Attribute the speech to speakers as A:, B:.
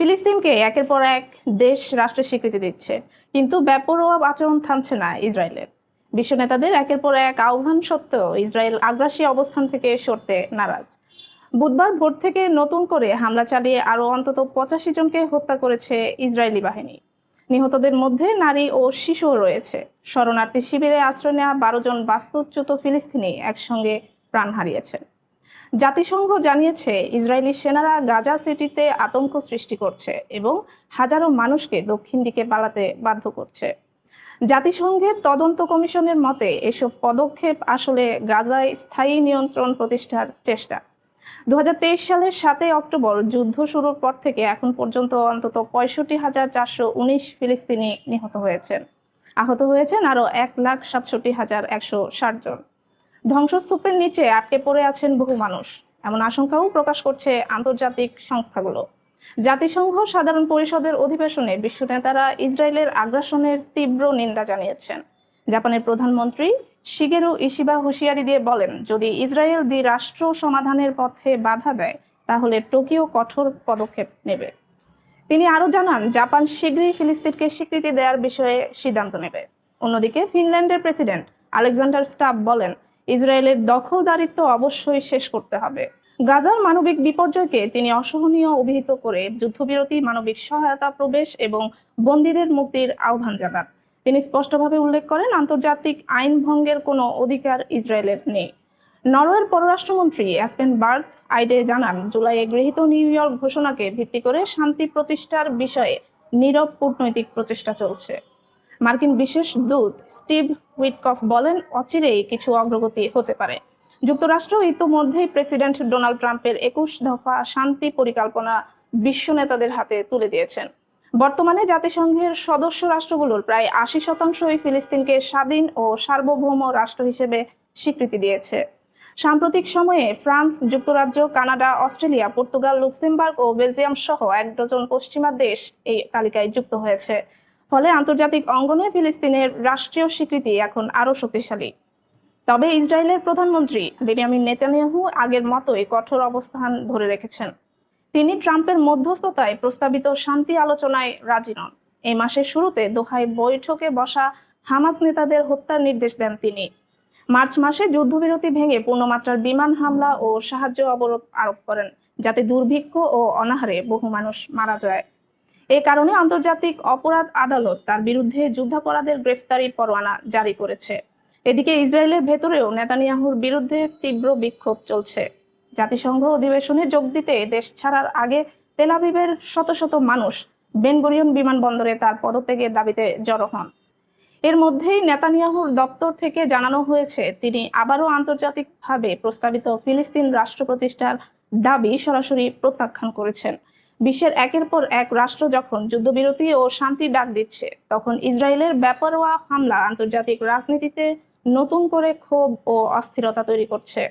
A: ফিলিস্তিনকে একের পর এক দেশ রাষ্ট্র স্বীকৃতি দিচ্ছে কিন্তু ব্যাপরোয়া আচরণ থামছে না ইসরায়েলের বিশ্ব নেতাদের একের পর এক আহ্বান সত্ত্বেও ইসরায়েল আগ্রাসী অবস্থান থেকে সরতে নারাজ বুধবার ভোর থেকে নতুন করে হামলা চালিয়ে আরও অন্তত পঁচাশি জনকে হত্যা করেছে ইসরায়েলি বাহিনী নিহতদের মধ্যে নারী ও শিশুও রয়েছে শরণার্থী শিবিরে আশ্রয় নেওয়া বারো জন বাস্তুচ্যুত ফিলিস্তিনি একসঙ্গে প্রাণ হারিয়েছেন জাতিসংঘ জানিয়েছে ইসরায়েলি সেনারা গাজা সিটিতে আতঙ্ক সৃষ্টি করছে এবং হাজারো মানুষকে দক্ষিণ দিকে পালাতে বাধ্য করছে জাতিসংঘের তদন্ত কমিশনের মতে এসব পদক্ষেপ আসলে গাজায় স্থায়ী নিয়ন্ত্রণ প্রতিষ্ঠার চেষ্টা দু সালের সাতই অক্টোবর যুদ্ধ শুরুর পর থেকে এখন পর্যন্ত অন্তত পঁয়ষট্টি হাজার চারশো উনিশ ফিলিস্তিনি নিহত হয়েছেন আহত হয়েছেন আরও এক লাখ সাতষট্টি হাজার একশো ষাট জন ধ্বংসস্তূপের নিচে আটকে পড়ে আছেন বহু মানুষ এমন আশঙ্কাও প্রকাশ করছে আন্তর্জাতিক সংস্থাগুলো জাতিসংঘ সাধারণ পরিষদের অধিবেশনে বিশ্ব নেতারা ইসরায়েলের আগ্রাসনের তীব্র নিন্দা জানিয়েছেন জাপানের প্রধানমন্ত্রী শিগেরু ইশিবা হুঁশিয়ারি দিয়ে বলেন যদি ইসরায়েল রাষ্ট্র সমাধানের পথে বাধা দেয় তাহলে টোকিও কঠোর পদক্ষেপ নেবে তিনি আরও জানান জাপান শীঘ্রই ফিলিস্তিনকে স্বীকৃতি দেওয়ার বিষয়ে সিদ্ধান্ত নেবে অন্যদিকে ফিনল্যান্ডের প্রেসিডেন্ট আলেকজান্ডার স্টাফ বলেন ইসরায়েলের দখলদারিত্ব অবশ্যই শেষ করতে হবে গাজার মানবিক বিপর্যয়কে তিনি অসহনীয় অভিহিত করে যুদ্ধবিরতি মানবিক সহায়তা প্রবেশ এবং বন্দীদের মুক্তির আহ্বান জানান তিনি স্পষ্টভাবে উল্লেখ করেন আন্তর্জাতিক আইন ভঙ্গের কোনো অধিকার ইসরায়েলের নেই নরওয়ের পররাষ্ট্রমন্ত্রী অ্যাসপেন বার্থ আইডে জানান জুলাইয়ে গৃহীত নিউ ইয়র্ক ঘোষণাকে ভিত্তি করে শান্তি প্রতিষ্ঠার বিষয়ে নীরব কূটনৈতিক প্রচেষ্টা চলছে মার্কিন বিশেষ দূত স্টিভ হুইটকফ বলেন অচিরেই কিছু অগ্রগতি হতে পারে যুক্তরাষ্ট্র ইতোমধ্যেই প্রেসিডেন্ট ডোনাল্ড ট্রাম্পের একুশ দফা শান্তি পরিকল্পনা বিশ্ব নেতাদের হাতে তুলে দিয়েছেন বর্তমানে জাতিসংঘের সদস্য রাষ্ট্রগুলোর প্রায় আশি শতাংশই ফিলিস্তিনকে স্বাধীন ও সার্বভৌম রাষ্ট্র হিসেবে স্বীকৃতি দিয়েছে সাম্প্রতিক সময়ে ফ্রান্স যুক্তরাজ্য কানাডা অস্ট্রেলিয়া পর্তুগাল লুক্সেমবার্গ ও বেলজিয়াম সহ এক ডজন পশ্চিমা দেশ এই তালিকায় যুক্ত হয়েছে ফলে আন্তর্জাতিক অঙ্গনে ফিলিস্তিনের রাষ্ট্রীয় স্বীকৃতি এখন আরও শক্তিশালী তবে ইসরায়েলের প্রধানমন্ত্রী বেনিয়ামিন নেতানিয়াহু আগের মতোই কঠোর অবস্থান ধরে রেখেছেন তিনি ট্রাম্পের মধ্যস্থতায় প্রস্তাবিত শান্তি আলোচনায় রাজি নন এই মাসের শুরুতে দোহায় বৈঠকে বসা হামাস নেতাদের হত্যার নির্দেশ দেন তিনি মার্চ মাসে যুদ্ধবিরতি ভেঙে পূর্ণমাত্রার বিমান হামলা ও সাহায্য অবরোধ আরোপ করেন যাতে দুর্ভিক্ষ ও অনাহারে বহু মানুষ মারা যায় এ কারণে আন্তর্জাতিক অপরাধ আদালত তার বিরুদ্ধে যুদ্ধাপরাধের গ্রেফতারি পরোয়ানা জারি করেছে এদিকে ইসরায়েলের ভেতরেও নেতানিয়াহুর বিরুদ্ধে তীব্র বিক্ষোভ চলছে জাতিসংঘ অধিবেশনে যোগ দিতে দেশ ছাড়ার আগে তেলাবিবের শত শত মানুষ বেনগুরিয়ন বিমানবন্দরে তার পদত্যাগের দাবিতে জড়ো হন এর মধ্যেই নেতানিয়াহুর দপ্তর থেকে জানানো হয়েছে তিনি আবারও আন্তর্জাতিকভাবে প্রস্তাবিত ফিলিস্তিন রাষ্ট্র প্রতিষ্ঠার দাবি সরাসরি প্রত্যাখ্যান করেছেন বিশ্বের একের পর এক রাষ্ট্র যখন যুদ্ধবিরতি ও শান্তির ডাক দিচ্ছে তখন ইসরায়েলের ব্যাপারোয়া হামলা আন্তর্জাতিক রাজনীতিতে নতুন করে ক্ষোভ ও অস্থিরতা তৈরি করছে